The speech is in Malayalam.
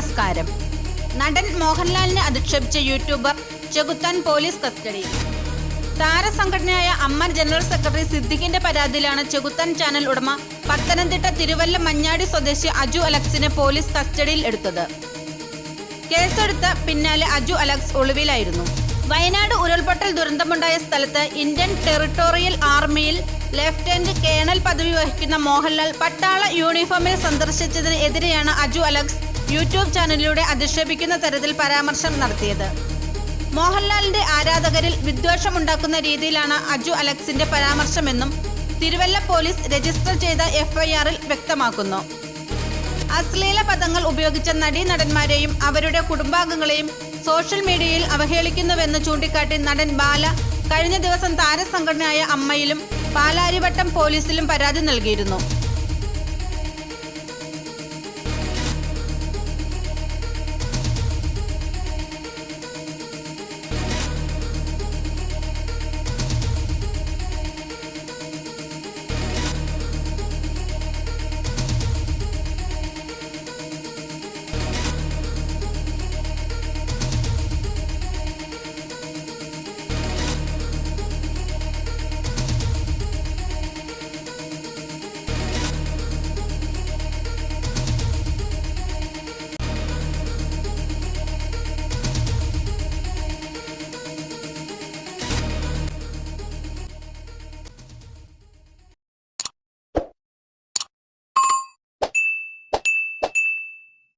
താരം നടൻ മോഹൻലാലിനെ അധിക്ഷേപിച്ച യൂട്യൂബർ ചെകുത്താൻ പോലീസ് കസ്റ്റഡി. താരസംഘടനയായ അമ്മ ജനറൽ സെക്രട്ടറി സിദ്ദിഖിന്റെ പരാതിയിലാണ് ചെകുത്താൻ ചാനൽ ഉടമ പത്തനംതിട്ട തിരുവല്ല മഞ്ഞാടി സ്വദേശി അജു അലക്സിനെ പോലീസ് കസ്റ്റഡിയിൽ എടുത്തത്. കേസെടുത്ത പിന്നാലെ അജു അലക്സ് ഒളിവിലായിരുന്നു. വയനാട് ഉരുൾപൊട്ടൽ ദുരന്തമുണ്ടായ സ്ഥലത്ത് ഇന്ത്യൻ ടെറിട്ടോറിയൽ ആർമിയിൽ ലഫ്റ്റനന്റ് കേണൽ പദവി വഹിക്കുന്ന മോഹൻലാൽ പട്ടാള യൂണിഫോമിൽ സന്ദർശിച്ചതിനെതിരെയാണ് അജു അലക്സ് യൂട്യൂബ് ചാനലിലൂടെ അധിക്ഷേപിക്കുന്ന തരത്തിൽ പരാമർശം നടത്തിയത്. മോഹൻലാലിന്റെ ആരാധകരിൽ വിദ്വേഷമുണ്ടാക്കുന്ന രീതിയിലാണ് അജു അലക്സിന്റെ പരാമർശമെന്നും തിരുവല്ല പോലീസ് രജിസ്റ്റർ ചെയ്ത എഫ്ഐആറിൽ വ്യക്തമാക്കുന്നു. അശ്ലീല പദങ്ങൾ ഉപയോഗിച്ച നടീനടന്മാരെയും അവരുടെ കുടുംബാംഗങ്ങളെയും സോഷ്യൽ മീഡിയയിൽ അവഹേളിക്കുന്നുവെന്ന് ചൂണ്ടിക്കാട്ടി നടൻ ബാല കഴിഞ്ഞ ദിവസം താരസംഘടനയായ അമ്മയിലും പാലാരിവട്ടം പോലീസിലും പരാതി നൽകിയിരുന്നു.